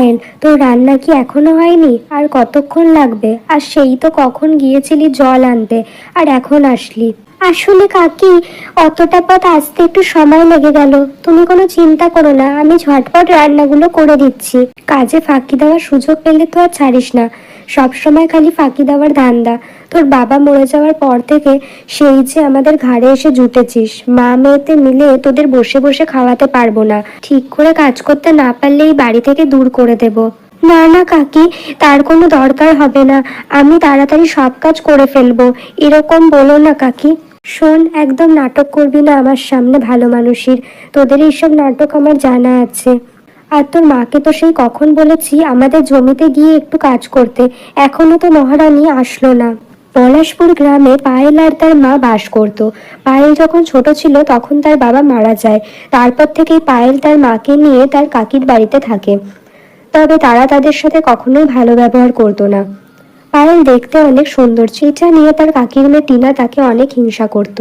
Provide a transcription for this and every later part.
পায়েল তোর রান্না কি এখনও হয়নি? আর কতক্ষণ লাগবে? আর সেই তো কখন গিয়েছিলি জল আনতে? আর এখন আসলি? আসলে কাকি, অতটা পথ আসতে একটু সময় লেগে গেল। তুমি কোনো চিন্তা করো না, আমি ঝটপট রান্নাগুলো করে দিচ্ছি। কাজে ফাঁকি দেওয়ার সুযোগ পেলে তো আর ছাড়িস না। সব সময় খালি ফাঁকি দেওয়ার ধান্দা। তোর বাবা মরে যাওয়ার পর থেকে সেই যে আমাদের ঘাড়ে এসে জুটেছিস, মা মেয়েতে মিলে তোদের বসে বসে খাওয়াতে পারব না। ঠিক করে কাজ করতে না পারলে এই বাড়ি থেকে দূর করে দেব। না না, কাকি, তার কোনো দরকার হবে না। আমি তাড়াতাড়ি সব কাজ করে ফেলব। এরকম বলো না, কাকি। শোন, একদম নাটক করবি না আমার সামনে ভালো মানুষের। তোদের এইসব নাটক আমার জানা আছে। আর তোর মাকে তো সেই কখন বলেছি আমাদের জমিতে গিয়ে একটু কাজ করতে। এখনও তো মহারানী আসলো না। পলাশপুর গ্রামে পায়েল আর তার মা বাস করত। পায়েল যখন ছোট ছিল তখন তার বাবা মারা যায়। তারপর থেকেই পায়েল তার মাকে নিয়ে তার কাকির বাড়িতে থাকে। তবে তারা তাদের সাথে কখনোই ভালো ব্যবহার করতো না। পায়েল দেখতে অনেক সুন্দর। এটা নিয়ে তার কাকির মেয়ে টিনা তাকে অনেক হিংসা করত।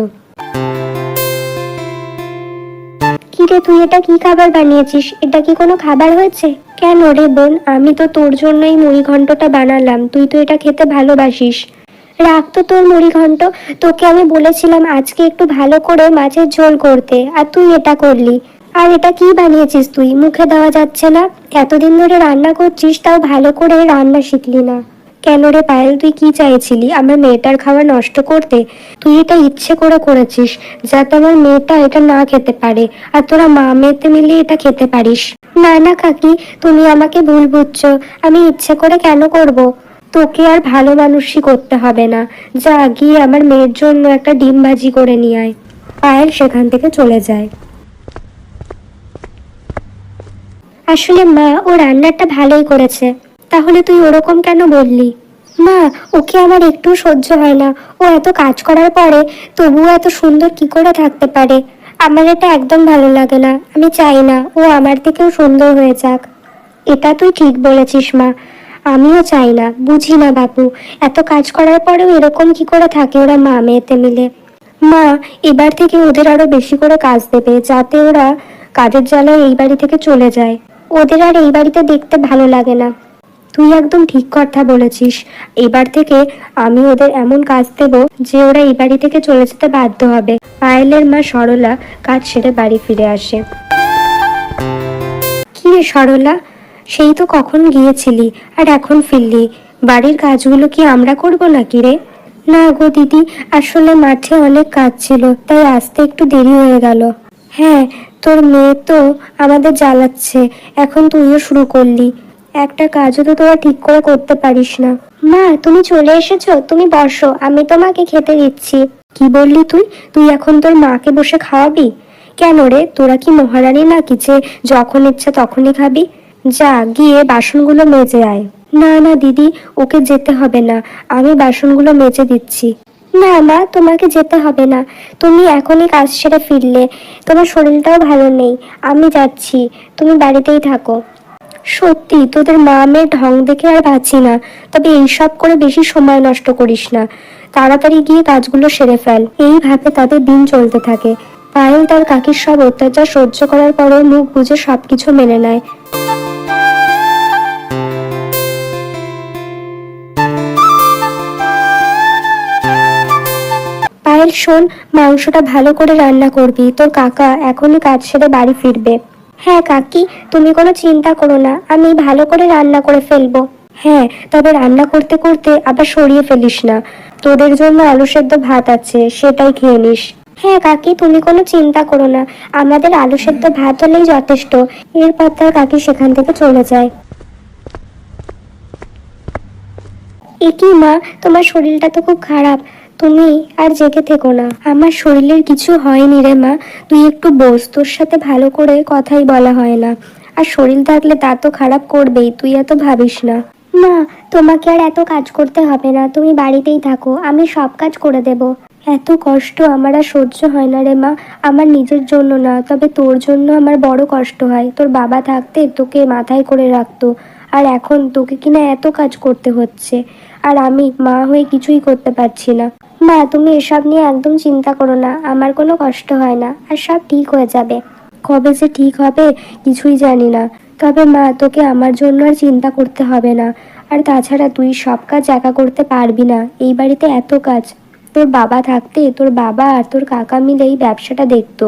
কি রে তুই এটা কি খাবার বানিয়েছিস? এটা কি কোনো খাবার হয়েছে? কেন রে বোন? আমি তো তোর জন্যই মুড়ি ঘন্টটা বানালাম। তুই তো এটা খেতে ভালোবাসিস। রাখ তো তোর মুড়ি ঘন্ট। তোকে আমি বলেছিলাম আজকে একটু ভালো করে মাছের ঝোল করতে। আর তুই এটা করলি। আর এটা কি বানিয়েছিস তুই? মুখে দেওয়া যাচ্ছে না। এতদিন ধরে রান্না করছিস, তাও ভালো করে রান্না শিখলি না। কেন রে পায়েল, তুই কি চাইছিলি? আমার মেয়েটার খাবার নষ্ট করতে? তুই এটা ইচ্ছে করে করেছিস, যাতে আমার মেয়েটা এটা না খেতে পারে, আর তোরা মা মেয়েতে মিলে এটা খেতে পারিস। না না কাকি, তুমি আমাকে ভুল বুঝছ। আমি ইচ্ছে করে কেন করব? তোকে আর ভালো মানুষই করতে হবে না। যা গিয়ে আমার মেয়ের জন্য একটা ডিম ভাজি করে নিয়ে আয়। পায়েল সেখান থেকে চলে যায়। আসলে মা, ও রান্নাটা ভালোই করেছে। তাহলে তুই ওরকম কেন বললি? মা, ওকে আমার একটু সহ্য হয় না। ও এত কাজ করার পরে তবুও এত সুন্দর কি করে থাকতে পারে? আমার এটা একদম ভালো লাগে না। আমি চাই না ও আমার থেকেও সুন্দর হয়ে যাক। এটা তুই ঠিক বলেছিস, মা। আমিও চাই না। বুঝি না, বাপু। এত কাজ করার পরেও এরকম কি করে থাকে ওরা মা মেয়েতে মিলে? মা, এবার থেকে ওদের আরও বেশি করে কাজ দেবে যাতে ওরা কাজের জ্বালায় এই বাড়ি থেকে চলে যায়। ওদের আর এই বাড়িতে দেখতে ভালো লাগে না। তুই একদম ঠিক কথা বলেছিস। এবার থেকে আমি ওদের এমন কাজ দেব যে ওরা এই বাড়ি থেকে চলে যেতে বাধ্য হবে। পায়েলের মা সরলা কাজ সেরে বাড়ি ফিরে আসে। কি রে সরলা? সেই তো কখন গিয়েছিলি আর এখন ফিরলি। বাড়ির কাজগুলো কি আমরা করব নাকি রে? না গো দিদি, আসলে মাঠে অনেক কাজ ছিল, তাই আসতে একটু দেরি হয়ে গেল। হ্যাঁ তোর মেয়ে তো আমাদের জ্বালাচ্ছে, এখন তুইও শুরু করলি। একটা কাজও তো তোরা ঠিক করে করতে পারিস না। মা, তুমি চলে এসেছ, তুমি বসো, আমি তোমাকে খেতে দিচ্ছি। কি বললি তুই? তুই এখন তোর মাকে বসে খাওয়াবি? কেন রে? তোরা কি মহারানী নাকি যে যখন ইচ্ছা তখনই খাবি? যা, গিয়ে বাসনগুলো মেজে আয়। না না, দিদি, ওকে যেতে হবে না। আমি বাসনগুলো মেজে দিচ্ছি। না, মা, তোমাকে যেতে হবে না। তুমি এখনই কাজ সেরে ফিরলে। তোমার শরীরটাও ভালো নেই। আমি যাচ্ছি। তুমি বাড়িতেই থাকো। সত্যি, তোদের মা মেয়ের ঢং দেখে আর বাঁচি না। তবে এইসব করে বেশি সময় নষ্ট করিস না। তাড়াতাড়ি গিয়ে কাজগুলো সেরে ফেল। এইভাবে তাদের দিন চলতে থাকে। পায়েল তার কাকির সব অত্যাচার সহ্য করার পরও মুখ বুঝে সবকিছু মেনে নেয়। পায়েল, শোন, মাংসটা ভালো করে রান্না করবি। তোর কাকা এখনই কাজ সেরে বাড়ি ফিরবে। হ্যাঁ কাকি, তুমি কোনো চিন্তা করো না, আমি ভালো করে রান্না করে ফেলব। হ্যাঁ তবে রান্না করতে করতে আবার সরিয়ে ফেলিস না। তোদের জন্য আলু সেদ্ধ ভাত আছে, সেটাই খেয়ে নিস। হ্যাঁ কাকি, তুমি কোনো চিন্তা করো না, আমাদের আলু সেদ্ধ ভাত হলেই যথেষ্ট। এরপর তার কাকি সেখান থেকে চলে যায়। এ কি মা, তোমার শরীরটা তো খুব খারাপ। তুমি আর জেগে থেকো না। আমার শরীরের কিছু হয়নি রে মা। তুই একটু বস, তোর সাথে ভালো করে কথাই বলা হয় না। আর শরীর থাকলে তা তো খারাপ করবেই, তুই এত ভাবিস না। মা, তোমাকে আর এত কাজ করতে হবে না। তুমি বাড়িতেই থাকো, আমি সব কাজ করে দেব। এত কষ্ট আমার আর সহ্য হয় না রে মা। আমার নিজের জন্য না, তবে তোর জন্য আমার বড় কষ্ট হয়। তোর বাবা থাকতে তোকে মাথায় করে রাখতো। আর এখন তোকে কিনা এত কাজ করতে হচ্ছে। আর আমি মা হয়ে কিছুই করতে পারছি না। মা, তুমি এসব নিয়ে একদম চিন্তা করো না। আমার কোনো কষ্ট হয় না। আর সব ঠিক হয়ে যাবে। কবে যে ঠিক হবে কিছুই জানি না। তবে মা, তোকে আমার জন্য আর চিন্তা করতে হবে না। আর তাছাড়া তুই সব কাজ একা করতে পারবি না। এই বাড়িতে এত কাজ। তোর বাবা থাকতে তোর বাবা আর তোর কাকা মিলে এই ব্যবসাটা দেখতো।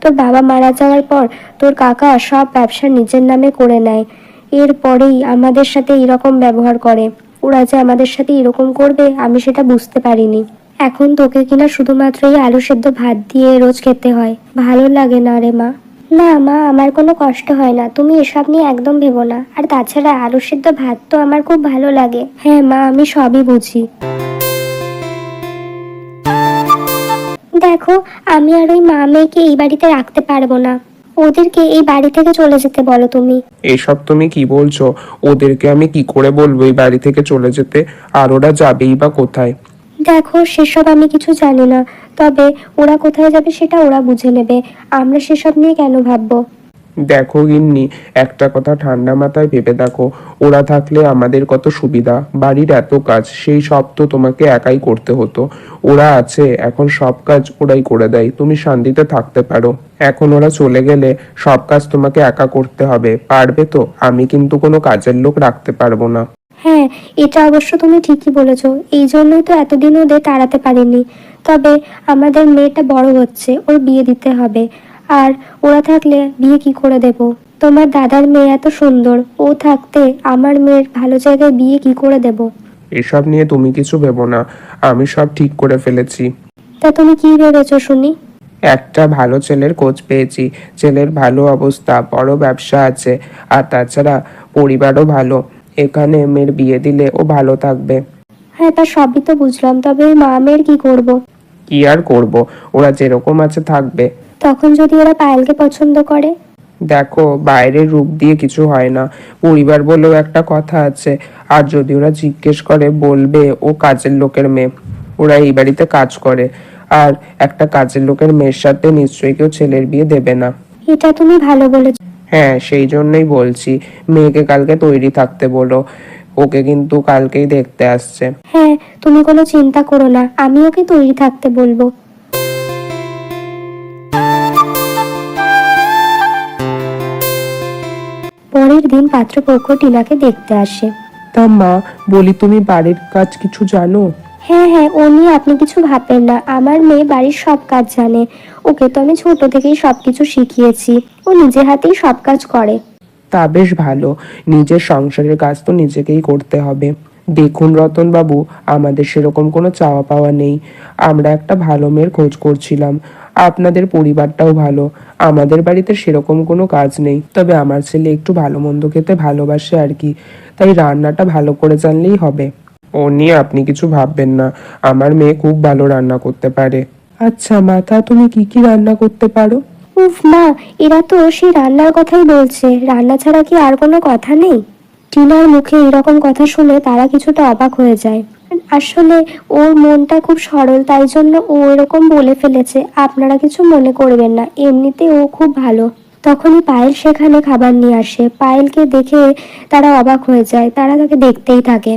তোর বাবা মারা যাওয়ার পর তোর কাকা সব ব্যবসা নিজের নামে করে নেয়। এরপরেই আমাদের সাথে এরকম ব্যবহার করে। ওরা যে আমাদের সাথে এরকম করবে, আমি সেটা বুঝতে পারিনি। এখন তোকে কিনা শুধুমাত্র এই আলু সেদ্ধ ভাত দিয়ে রোজ খেতে হয়। ভালো লাগে না রে মা। না মা, আমার কোনো কষ্ট হয় না। তুমি এসব নিয়ে একদম ভেবো না। আর তাছাড়া আলু সেদ্ধ ভাত তো আমার খুব ভালো লাগে। হ্যাঁ মা, আমি সবই বুঝি। দেখো, আমি আর ওই মা মেয়েকে এই বাড়িতে রাখতে পারব না। ওদেরকে এই বাড়ি থেকে চলে যেতে বলো তুমি। এসব তুমি কি বলছো? ওদেরকে আমি কি করে বলব এই বাড়ি থেকে চলে যেতে? আর ওরা যাবেই বা কোথায়? দেখো সেসব আমি কিছু জানি না। তবে ওরা কোথায় যাবে সেটা ওরা বুঝে নেবে। আমরা সেসব নিয়ে কেন ভাববো? দেখো গিন্নি, একটা কথা ঠান্ডা মাথায় ভেবে দেখো। ওরা থাকলে আমাদের কত সুবিধা? বাড়ির এত কাজ, সেই সব তো তোমাকে একাই করতে হতো। ওরা আছে, এখন সব কাজ ওরাই করে দেয়। তুমি শান্তিতে থাকতে পারো। এখন ওরা চলে গেলে সব কাজ তোমাকে একা করতে হবে। পারবে তো? আমি কিন্তু কোনো কাজের লোক রাখতে পারব না। হ্যাঁ এটা অবশ্য তুমি ঠিকই বলেছ। এই জন্যই তো এতদিন ওদের তাড়াতে পারিনি। তবে আমাদের মেয়েটা বড় হচ্ছে, ওর বিয়ে দিতে হবে। আর ওরা থাকলে বিয়ে কি করে দেব? তোমার দাদার মেয়ে এত সুন্দর ও থাকতে আমার মেয়ের ভালো জায়গায় বিয়ে কি করে দেব? এসব নিয়ে তুমি কিছু ভেবো না আমি সব ঠিক করে ফেলেছি। তা তুমি কি ভেবেছো শুনি? একটা ভালো ছেলের কোচ পেয়েছি ছেলের ভালো অবস্থা বড় ব্যবসা আছে আর তাছাড়া পরিবারও ভালো। এখানে মেয়ের বিয়ে দিলে ও ভালো থাকবে। হ্যাঁ তা সবই তো বুঝলাম তবে মা মেয়ের কি করব। কি আর করব? ওরা যেরকম আছে থাকবে। তখন যদি ওরা পায়েলকে পছন্দ করে? দেখো বাইরের রূপ দিয়ে কিছু হয় না। পরিবার বলেও একটা কথা আছে। আর যদি ওরা জিজ্ঞেস করে বলবে ও কাজের লোকের মেয়ে। ওরা এই বাড়িতে কাজ করে। আর একটা কাজের লোকের মেয়ের সাথে নিশ্চয়ই কেউ ছেলের বিয়ে দেবে না। এটা তুমি ভালো বলেছ। হ্যাঁ সেই জন্যই বলছি। মেয়েকে কালকে তৈরি থাকতে বলো। ওকে কিন্তু কালকেই দেখতে আসছে। হ্যাঁ তুমি কোনো চিন্তা করো না। আমি ওকে তৈরি থাকতে বলব। পরের দিন পাত্রপক্ষ টিনাকে দেখতে আসে। তা মা বলি তুমি বাড়ির কাজ কিছু জানো? হ্যাঁ হ্যাঁ ও নিয়ে আপনি কিছু ভাববেন না। আমার মেয়ে বাড়ির সব কাজ জানে। ওকে তো আমি ছোট থেকেই সবকিছু শিখিয়েছি। ও নিজে হাতেই সব কাজ করে। তা বেশ ভালো। নিজের সংসারের কাজ তো নিজেকেই করতে হবে। দেখুন রতন বাবু আমাদের সেরকম কোনো চাওয়া পাওয়া নেই। আমরা একটা ভালো মেয়ের খোঁজ করছিলাম। আপনাদের পরিবারটাও ভালো। আমাদের বাড়িতে সেরকম কোনো কাজ নেই। তবে আমার ছেলে একটু ভালো মন্দ খেতে ভালোবাসে আর কি। তাই রান্নাটা ভালো করে জানলেই হবে। ও নিয়ে আপনি কিছু ভাববেন না। আমার মেয়ে খুব ভালো রান্না করতে পারে। আচ্ছা মাথা তুমি কি কি রান্না করতে পারো? উফ মা এরা তো সেই রান্নার কথাই বলছে। রান্না ছাড়া কি আর কোনো কথা নেই? টিনার মুখে এরকম কথা শুনে তারা কিছুটা অবাক হয়ে যায়। আসলে ওর মনটা খুব সরল তাই জন্য ও এরকম বলে ফেলেছে। আপনারা কিছু মনে করবেন না এমনিতে ও খুব ভালো। তখনই পায়েল সেখানে খাবার নিয়ে আসে। পায়েলকে দেখে তারা অবাক হয়ে যায়। তারা তাকে দেখতেই থাকে।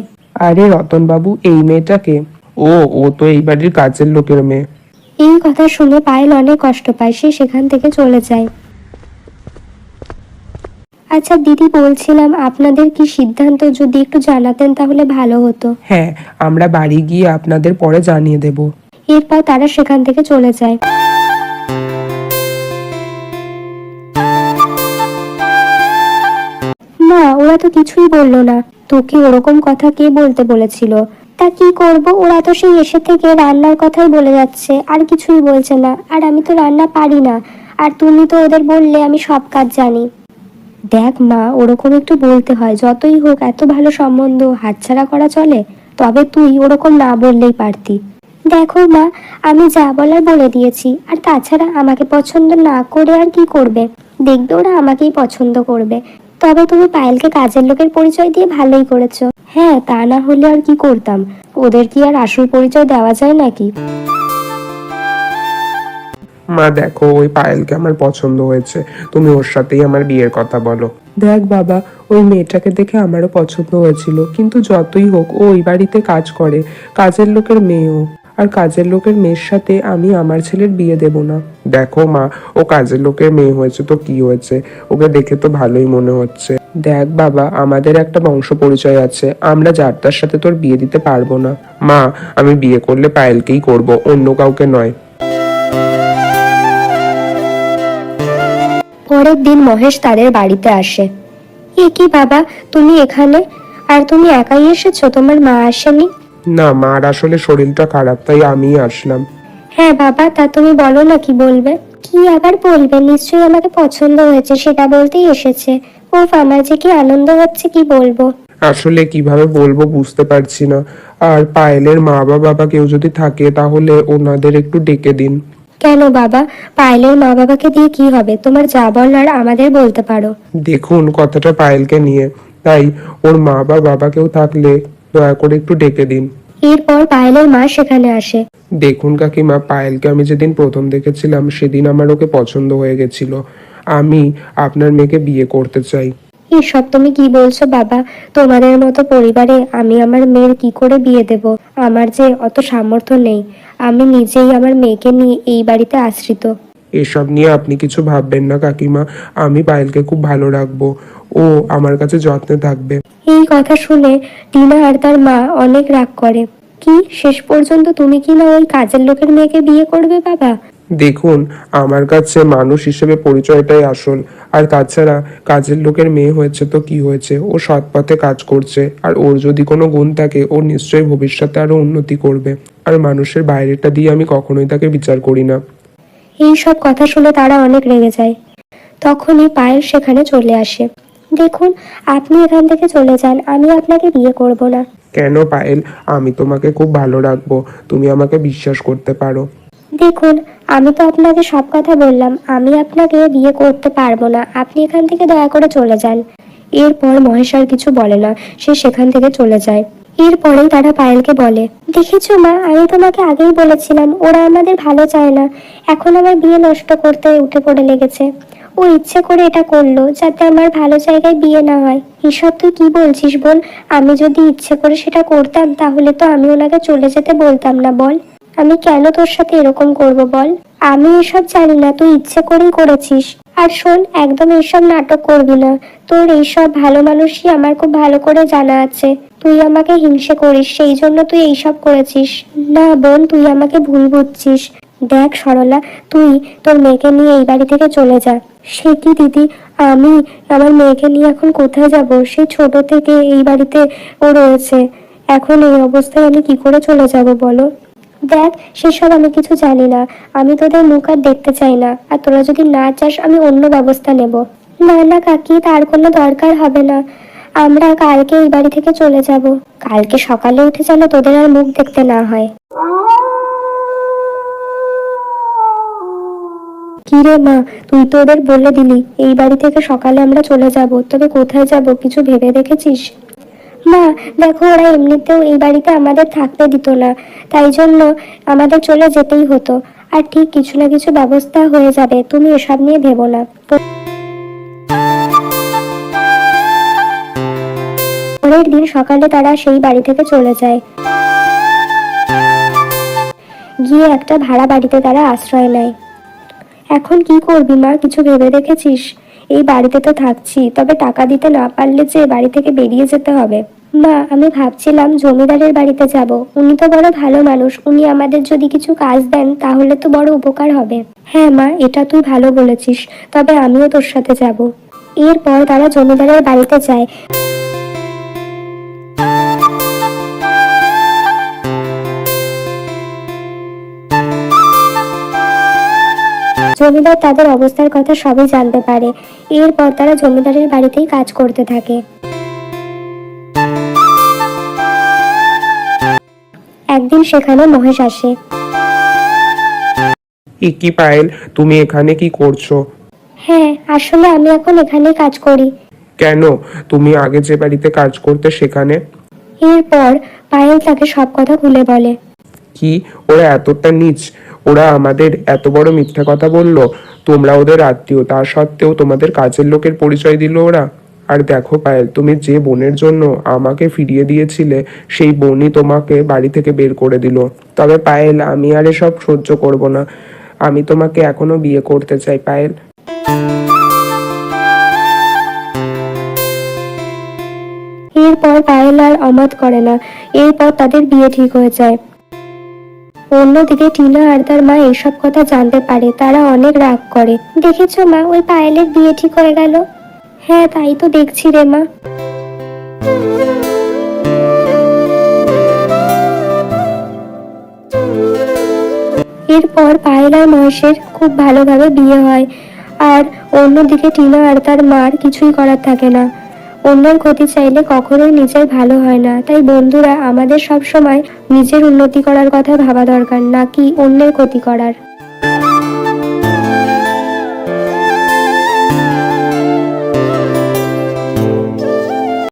আরে রতন বাবু এই মেয়েটাকে? ও ও তো এই বাড়ির কাজের লোকের মেয়ে। এই কথা শুনে পায়েল অনেক কষ্ট পায়। সে সেখান থেকে চলে যায়। আচ্ছা দিদি বলছিলাম আপনাদের কি সিদ্ধান্ত? যদি একটু জানাতেন তাহলে ভালো হতো। হ্যাঁ আমরা বাড়ি গিয়ে আপনাদের পরে জানিয়ে দেব। এরপর তারা সেখান থেকে চলে যায়। না ওরা তো কিছুই বলল না। তোকে ওরকম কথা কে বলতে বলেছিল? তা কি করব? ওরা তো সেই এসে থেকে রান্নার কথাই বলে যাচ্ছে আর কিছুই বলছে না। আর আমি তো রান্না পারি না। আর তুমি তো ওদের বললে আমি সব কাজ জানি। দেখ মা, ওরকম একটু বলতে হয়। যতই হোক, এত ভালো সম্বন্ধ হাতছাড়া করা চলে, তবে তুই ওরকম না বললেই পারতি। দেখো মা, আমি যা বলার বলে দিয়েছি, আর তাছাড়া আমাকে পছন্দ না করে আর কি করবে? দেখবে ওরা আমাকেই পছন্দ করবে। তবে তুমি পায়েলকে কাজের লোকের পরিচয় দিয়ে ভালোই করেছ। হ্যাঁ তা না হলে আর কি করতাম? ওদের কি আর আসল পরিচয় দেওয়া যায় নাকি? মা দেখো ওই পায়েলকে আমার পছন্দ হয়েছে। তুমি ওর সাথেই আমার বিয়ের কথা বলো। দেখ বাবা ওই মেয়েটাকে দেখে আমারও পছন্দ হয়েছিল। কিন্তু যতই হোক ও ওই বাড়িতে কাজ করে। কাজের লোকের মেয়েও। আর কাজের লোকের মেয়ের সাথে আমি আমার ছেলের বিয়ে দেব না। দেখো মা ও কাজের লোকের মেয়ে হয়েছে তো কি হয়েছে? ওকে দেখে তো ভালোই মনে হচ্ছে। দেখ বাবা আমাদের একটা বংশ পরিচয় আছে। আমরা যার তার সাথে তোর বিয়ে দিতে পারব না। মা আমি বিয়ে করলে পায়েলকেই করব অন্য কাউকে নয়। পরের দিন মহেশ তাদের বাড়িতে আসে। এ কি বাবা তুমি এখানে? আর তুমি একাই এসেছ? তোমার মা আসেনি? না মার আসলে শরীরটা খারাপ তাই আমিই আসলাম। হ্যাঁ বাবা তা তুমি বলো না কি বলবে? কি আবার বলবে? নিশ্চয়ই আমাকে পছন্দ হয়েছে সেটা বলতেই এসেছে। উফ আমার যে কি আনন্দ হচ্ছে কি বলব? আসলে কীভাবে বলব বুঝতে পারছি না। আর পায়েলের মা বাবা কেউ যদি থাকে তাহলে ওনাদের একটু ডেকে দিন। কেন বাবা? পায়েলের মা বাবাকে দিয়ে কি হবে? তোমার যা বলার আমাদের বলতে পারো। দেখুন কথাটা পায়েলকে নিয়ে। তাই ওর মা বা বাবা কেউ থাকলে দয়া করে একটু ডেকে দিন। এরপর পায়েলের মা সেখানে আসে। দেখুন কাকিমা পায়েলকে আমি যেদিন প্রথম দেখেছিলাম সেদিন আমার ওকে পছন্দ হয়ে গেছিল। আমি আপনার মেয়েকে বিয়ে করতে চাই। এসব তুমি কি বলছো বাবা? তোমাদের মতো পরিবারে আমি আমার মেয়ের কি করে বিয়ে দেব? আমার যে অত সামর্থ্য নেই। আমি নিজেই আমার মেয়েকে নিয়ে এই বাড়িতে আশ্রিত। এসব নিয়ে আপনি কিছু ভাববেন না কাকিমা। আমি পায়েলকে খুব ভালো রাখব। ও আমার কাছে যত্নে থাকবে। এই কথা শুনে টিনা আর তার মা অনেক রাগ করে। কি? শেষ পর্যন্ত তুমি কি না ওই কাজের লোকের মেয়েকে বিয়ে করবে বাবা? দেখুন আমার কাছে মানুষ হিসেবে পরিচয়টাই আসল। আর তাছাড়া কাজের লোকের মেয়ে হয়েছে তো কি হয়েছে? ও সৎ পথে কাজ করছে। আর ওর যদি কোনো গুণ থাকে ও নিশ্চয়ই ভবিষ্যতে আরও উন্নতি করবে। আর মানুষের বাইরেটা দিয়ে আমি কখনোই তাকে বিচার করি না। এই সব কথা শুনে তারা অনেক রেগে যায়। তখনই পায়েল সেখানে চলে আসে। দেখুন আপনি এখান থেকে চলে যান আমি আপনাকে বিয়ে করব না। কেন পায়েল? আমি তোমাকে খুব ভালো রাখব। তুমি আমাকে বিশ্বাস করতে পারো। দেখুন, আমি তো আপনাকে সব কথা বললাম। আমি আপনাকে বিয়ে করতে পারব না। আপনি এখান থেকে দয়া করে চলে যান। এরপর মহেশ আর কিছু বলে না। সে সেখান থেকে চলে যায়। এরপরেই তারা পায়েলকে বলে, দেখেছ মা, আমি তোমাকে আগেই বলেছিলাম, ওরা আমাদের ভালো চায় না। এখন আমার বিয়ে নষ্ট করতে উঠে পড়ে লেগেছে। ও ইচ্ছে করে এটা করল, যাতে আমার ভালো জায়গায় বিয়ে না হয়। এসব তুই কি বলছিস বল? আমি যদি ইচ্ছে করে সেটা করতাম, তাহলে তো আমি ওনাকে চলে যেতে বলতাম না, বল। আমি কেন তোর সাথে এরকম করব বল? আমি এসব জানি না, তুই ইচ্ছে করেই করেছিস। আর শোন, একদম এইসব নাটক করবি না। তোর এইসব ভালো মানুষই আমার খুব ভালো করে জানা আছে। তুই আমাকে হিংসে করিস, সেই জন্য তুই এইসব করেছিস। না বোন, তুই আমাকে ভুল বুঝছিস। দেখ সরলা, তুই তোর মেয়েকে নিয়ে এই বাড়ি থেকে চলে যা। সে কি দিদি? আমি? আমার মেয়েকে নিয়ে এখন কোথায় যাব? সে ছোট থেকে এই বাড়িতে ও রয়েছে। এখন এই অবস্থায় আমি কি করে চলে যাব বলো? দেখ, সেসব আমি কিছু জানি না। আমি তোদের মুখ আর দেখতে চাই না। আর তোরা যদি না চাস, আমি অন্য ব্যবস্থা নেব। না না, কাকি, তার কোনো দরকার হবে না। আমরা কালকে এই বাড়ি থেকে চলে যাব। কালকে সকালে উঠে যেন তোদের আর মুখ দেখতে না হয়। কি রে মা, তুই তো ওদের বলে দিলি, এই বাড়ি থেকে সকালে আমরা চলে যাব। তবে কোথায় যাব, কিছু ভেবে দেখেছিস? মা, দেখো, ওরা এমনিতেও এই বাড়িতে আমাদের থাকতে দিত না। তাই জন্য আমাদের চলে যেতেই হতো। আর ঠিক কিছু না কিছু ব্যবস্থা হয়ে যাবে, তুমি এসব নিয়ে ভেবো না। পরের দিন সকালে তারা সেই বাড়ি থেকে চলে যায়। গিয়ে একটা ভাড়া বাড়িতে তারা আশ্রয় নেয়। এখন কি করবি মা, কিছু ভেবে দেখেছিস? এই বাড়িতে তো থাকছি, তবে টাকা দিতে না পারলে যে বাড়ি থেকে বেরিয়ে যেতে হবে। মা, আমি ভাবছিলাম জমিদারের বাড়িতে যাব। উনি তো বড় ভালো মানুষ। উনি আমাদের যদি কিছু কাজ দেন, তাহলে তো বড় উপকার হবে। হ্যাঁ মা, এটা তুই ভালো বলেছিস। তবে আমিও তোর সাথে যাব। এরপর তারা জমিদারের বাড়িতে যায়। জমিদার তাদের অবস্থার কথা সবই জানতে পারে। এরপর তারা জমিদারের বাড়িতেই কাজ করতে থাকে। একদিন সেখানে মহেশ আসে। এ কি পায়েল তুমি এখানে কি করছ? হ্যাঁ আসলে আমি এখন এখানে কাজ করি। কেন? তুমি আগে যে বাড়িতে কাজ করতে সেখানে? এরপর পায়েল তাকে সব কথা খুলে বলে। কি? ওরা এতটা নিচ? ওরা আমাদের এত বড় মিথ্যা কথা বলল? তোমরা ওদের আত্মীয় তা সত্ত্বেও তোমাদের কাজের লোকের পরিচয় দিল ওরা? আর দেখো পায়েল, তুমি যে বোনের জন্য আমাকে ফিরিয়ে দিয়েছিলে, সেই বোনই তোমাকে বাড়ি থেকে বের করে দিল। তবে পায়েল, আমি আর এসব সহ্য করব না। আমি তোমাকে এখনও বিয়ে করতে চাই, পায়েল। এরপর পায়েল আর অমত করে না। এরপর তাদের বিয়ে ঠিক হয়ে যায়। অন্যদিকে টিনা আর তার মা এসব কথা জানতে পারে, তারা অনেক রাগ করে। দেখেছ মা, ওই পায়েলের বিয়ে ঠিক হয়ে গেল? হ্যাঁ তাই তো দেখছি রে মা। এরপর পায়েল আর মহেশের খুব ভালোভাবে বিয়ে হয়। আর অন্যদিকে টিনা আর তার মার কিছুই করার থাকে না। অন্যের ক্ষতি চাইলে কখনোই নিজের ভালো হয় না। তাই বন্ধুরা, আমাদের সব সময় নিজের উন্নতি করার কথা ভাবা দরকার, নাকি অন্যের ক্ষতি করার?